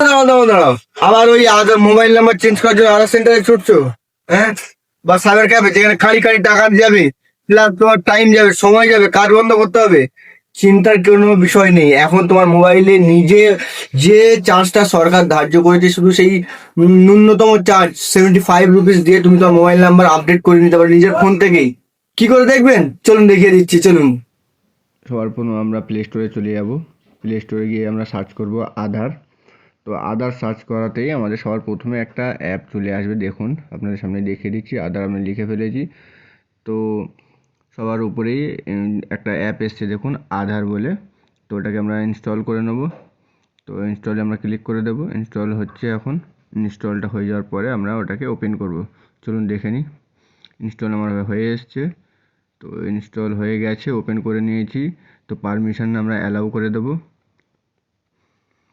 দাঁড়াও দাঁড়াও দাঁড়াও। আবার ওই আধার মোবাইল নাম্বার চেঞ্জ করার জন্য আধার সেন্টারে ছুটছো হ্যাঁ? বা সাইবার ক্যাফে যেখানে খালি খালি টাকা যাবে প্লাস তোমার টাইম যাবে, সময় যাবে, কাজ বন্ধ করতে হবে। চিন্তার কোনো বিষয় নেই। এখন তোমার মোবাইলে নিজে যে চার্জটা সরকার ধার্য করেছে, শুধু সেই ন্যূনতম চার্জ সেভেন্টি ফাইভ রুপিস দিয়ে তুমি তোমার মোবাইল নাম্বার আপডেট করে নিতে পারো নিজের ফোন থেকেই। কি করে দেখবেন? চলুন, দেখিয়ে দিচ্ছি, চলুন। সবার প্রথমে আমরা প্লে স্টোরে চলে যাব। প্লে স্টোরে গিয়ে আমরা সার্চ করব আধার তো আধার সার্চ করাতেই আমাদের সবার প্রথমে একটা অ্যাপ চলে আসবে, দেখুন। আপনাদের সামনে দেখিয়ে দিচ্ছি আধার আমি লিখে ফেলেছি। তো সবার উপরেই একটা অ্যাপ এসছে, দেখুন আধার বলে। তো ওটাকে আমরা ইনস্টল করে নেব। তো ইনস্টলে আমরা ক্লিক করে দেবো। ইনস্টল হচ্ছে এখন ইনস্টলটা হয়ে যাওয়ার পরে আমরা ওটাকে ওপেন করব। চলুন দেখে নিই। ইনস্টল আমার হয়ে এসছে। তো ইনস্টল হয়ে গেছে ওপেন করে নিয়েছি। তো পারমিশন আমরা অ্যালাউ করে দেবো।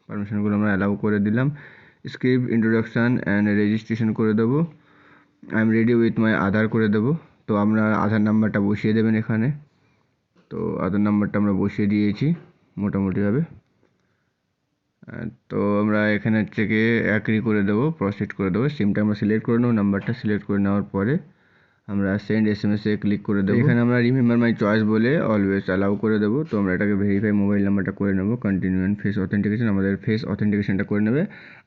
পারমিশনগুলো আমরা অ্যালাউ করে দিলাম। স্ক্রিপ্ট ইন্ট্রোডাকশান অ্যান্ড রেজিস্ট্রেশন করে দেবো। I am ready with my Aadhaar করে দেবো। তো আমরা আধার নাম্বারটা বসিয়ে দেবেন এখানে। তো আধার নাম্বারটা আমরা বসিয়ে দিয়েছি মোটামুটিভাবে। তো আমরা এখানে হচ্ছে গিয়ে অ্যাগ্রি করে দেবো প্রসিড করে দেবো। সিমটা আমরা সিলেক্ট করে নেব নাম্বারটা সিলেক্ট করে নেওয়ার পরে আমরা সেন্ড এস এম এস এ ক্লিক করে দেবো। এখানে আমরা রিমেম্বার মাই চয়েস বলে অলওয়েজ অ্যালাউ করে দেবো। তো আমরা এটাকে ভেরিফাই মোবাইল নাম্বারটা করে নেব। কন্টিনিউ অ্যান্ড ফেস অথেন্টিকেশন আমাদের ফেস অথেন্টিকেশনটা করে নেবে।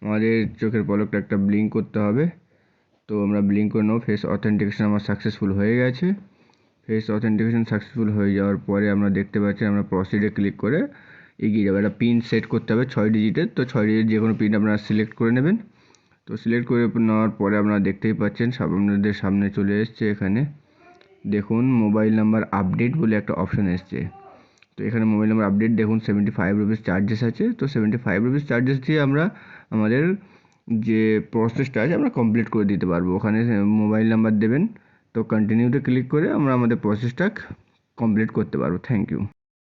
আমাদের চোখের পলকটা একটা ব্লিঙ্ক করতে হবে। তো আমরা ব্লিঙ্ক করে নেব। ফেস অথেন্টিকেশন আমার সাকসেসফুল হয়ে গেছে। ফেস অথেন্টিকেশন সাকসেসফুল হয়ে যাওয়ার পরে আমরা দেখতে পাচ্ছি, আমরা প্রসিডে ক্লিক করে এগিয়ে যাব। একটা পিন সেট করতে হবে ছয় ডিজিটের তো ছয় ডিজিট যে কোনো পিন আপনারা সিলেক্ট করে নেবেন। তো সিলেক্ট করে নেওয়ার পরে আপনারা দেখতেই পাচ্ছেন আপনাদের সামনে চলে এসছে এখানে। দেখুন মোবাইল নাম্বার আপডেট বলে একটা অপশন এসছে। তো এখানে মোবাইল নাম্বার আপডেট দেখুন সেভেন্টি ফাইভ রুপিস চার্জেস আছে। তো সেভেন্টি ফাইভ রুপিস চার্জেস দিয়ে আমরা আমাদের যে প্রসেসটা আছে, আমরা কমপ্লিট করে দিতে পারব। ওখানে মোবাইল নাম্বার দেবেন। তো কন্টিনিউতে ক্লিক করে আমরা আমাদের প্রসেসটা কমপ্লিট করতে পারব। Thank you